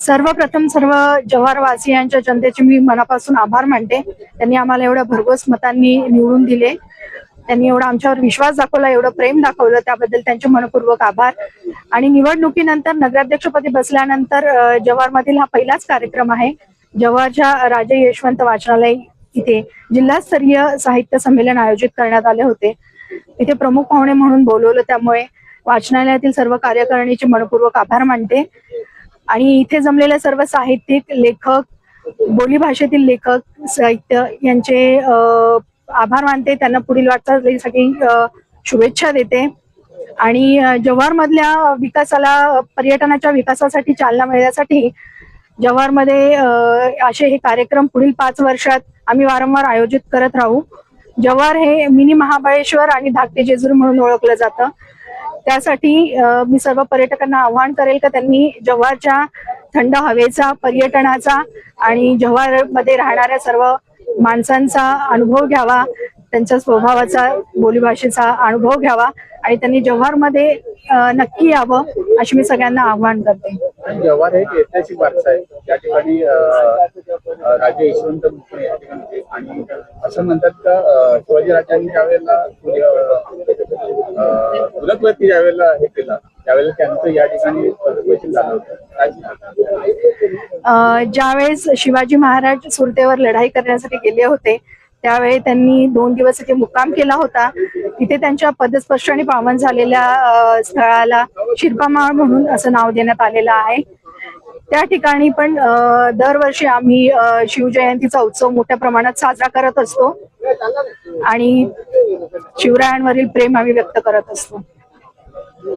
सर्वप्रथम सर्व जव्हारवासियांच्या जनतेचे मी मनापासून आभार मानते. त्यांनी आम्हाला एवढ्या भरघोस मतांनी निवडून दिले. त्यांनी एवढा आमच्यावर विश्वास दाखवला एवढं प्रेम दाखवलं त्याबद्दल त्यांचे मनपूर्वक आभार. आणि निवडणुकीनंतर नगराध्यक्षपदी बसल्यानंतर जव्हारमधील हा पहिलाच कार्यक्रम आहे. जव्हारच्या राजे यशवंत वाचनालय इथे जिल्हास्तरीय साहित्य संमेलन आयोजित करण्यात आले होते. तिथे प्रमुख पाहुणे म्हणून बोलवलं त्यामुळे वाचनालयातील सर्व कार्यकारिणीचे मनपूर्वक आभार मानते. आणि इथे जमलेले सर्व साहित्यिक लेखक बोली भाषेतील लेखक साहित्य यांचे आभार मानते. त्यांना पुढील वाटचालीसाठी शुभेच्छा देते. आणि जव्हारमधल्या विकासाला पर्यटनाच्या विकासासाठी चालना मिळण्यासाठी जव्हारमध्ये असे हे कार्यक्रम पुढील पाच वर्षात आम्ही वारंवार आयोजित करत राहू. जव्हार हे मिनी महाबळेश्वर आणि धाकटे जेजूर म्हणून ओळखलं जातं. त्यासाठी मी सर्व पर्यटकांना आव्हान करेल का त्यांनी जव्हारच्या थंड हवेचा पर्यटनाचा आणि जव्हारमध्ये राहणाऱ्या सर्व माणसांचा अनुभव घ्यावा त्यांच्या स्वभावाचा बोलीभाषेचा अनुभव घ्यावा आणि त्यांनी जव्हारमध्ये नक्की यावं अशी मी सगळ्यांना आव्हान करते. जव्हार हे एक ऐतिहासिक वारसा आहे. त्या ठिकाणी राजे यशवंत आणि असं म्हणतात का शिवाजी राजांनी ज्यावेळेला तुलकवरती ज्यावेळेला हे केला त्यावेळेला त्यांचं या ठिकाणी झालं होतं. काय ज्यावेळेस शिवाजी महाराज सुरतेवर लढाई करण्यासाठी गेले होते त्यावेळी त्यांनी दोन दिवस इथे मुक्काम केला होता. तिथे त्यांच्या पदस्पर्श आणि पावन झालेल्या अ, स्थळाला शिरपामाळ म्हणून असं नाव देण्यात आलेलं आहे. त्या ठिकाणी पण अ, दरवर्षी आम्ही अ, शिवजयंतीचा उत्सव मोठ्या प्रमाणात साजरा करत असतो. आणि शिवरायांवरील प्रेम आम्ही व्यक्त करत असतो.